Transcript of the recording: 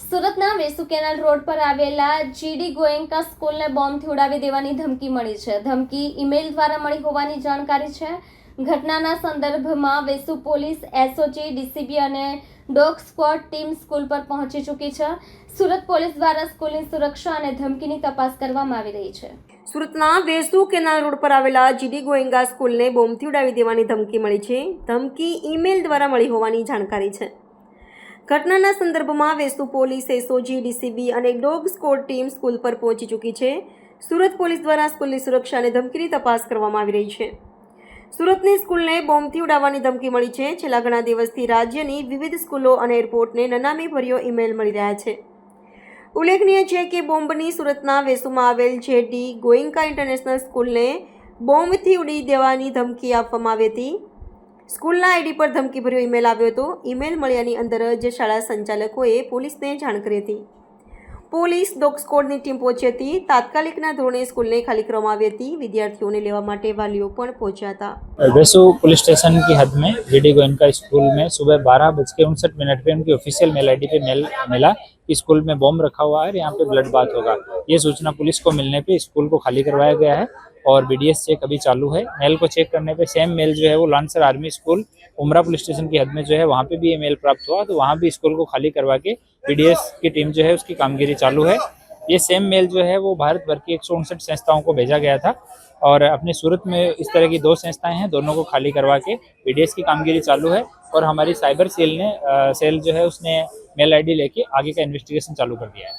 સુરતના Vesu canal road પર આવેલા જીડી ગોયંકા સ્કૂલને બોમ્બથી ઉડાવી દેવાની ધમકી મળી છે. ધમકી ઈમેલ દ્વારા મળી હોવાની જાણકારી છે. ઘટનાના સંદર્ભમાં વેસુ પોલીસ, એસઓજી, ડીસીબી અને ડોગ સ્ક્વોડ ટીમ સ્કૂલ પર પહોંચી ચૂકી છે. સુરત પોલીસ દ્વારા સ્કૂલની સુરક્ષા અને ધમકીની તપાસ કરવામાં આવી રહી છે. સુરતના વેસુ કેનાલ રોડ પર આવેલા જીડી ગોયંગા સ્કૂલને બોમ્બથી ઉડાવી દેવાની ધમકી મળી છે. ધમકી ઈમેલ દ્વારા મળી હોવાની જાણકારી છે. ઘટનાના સંદર્ભમાં વેસુ પોલીસ એસઓજી ડીસીબી અને ડોગ સ્કોડ ટીમ સ્કૂલ પર પહોંચી ચૂકી છે. સુરત પોલીસ દ્વારા સ્કૂલની સુરક્ષા અને ધમકીની તપાસ કરવામાં આવી રહી છે. સુરતની સ્કૂલને બોમ્બથી ઉડાવવાની ધમકી મળી છે. છેલ્લા ઘણા દિવસથી રાજ્યની વિવિધ સ્કૂલો અને એરપોર્ટને નનામી ભર્યો ઈમેલ મળી રહ્યા છે. ઉલ્લેખનીય છે કે બોમ્બની સુરતના વેસુમાં આવેલ જેડી ગોયંકા ઇન્ટરનેશનલ સ્કૂલને બોમ્બથી ઉડી દેવાની ધમકી આપવામાં આવી હતી. સ્કૂલના આઈડી પર ધમકીભર્યો ઈમેલ આવ્યો હતો ઈમેલ મળ્યાની અંદર જ શાળા સંચાલકોએ પોલીસને જાણ કરી હતી પોલીસ ડોગ સ્કોડની ટીમ પહોંચી હતી તાત્કાલિકના ધોરણે સ્કૂલને ખાલી કરવામાં આવી હતી વિદ્યાર્થીઓને લેવા માટે વાલીઓ પણ પહોંચ્યા હતા वेसु पुलिस स्टेशन की हद में जीडी गोयनका स्कूल में सुबह बारह बज के उनसठ मिनट पे उनकी ऑफिशियल मेल आईडी पे मेल मिला कि स्कूल में बॉम्ब रखा हुआ है यहाँ पे ब्लड बात होगा। ये सूचना पुलिस को मिलने पे स्कूल को खाली करवाया गया है और बीडीएस चेक अभी चालू है। मेल को चेक करने पे सेम मेल जो है वो Lancer army school Umra police station की हद में जो है, वहाँ पे भी ये मेल प्राप्त हुआ। तो वहाँ भी स्कूल को खाली करवा के बीडीएस की टीम जो है उसकी कामगिरी चालू है। ये सेम मेल जो है वो भारत भर की एक सौ उनसठ संस्थाओं को भेजा गया था और अपने सूरत में इस तरह की दो संस्थाएँ हैं दोनों को खाली करवा के पी की कामगिरी चालू है और हमारी साइबर सेल ने आ, सेल जो है उसने मेल आईडी लेके आगे का इन्वेस्टिगेशन चालू कर दिया है।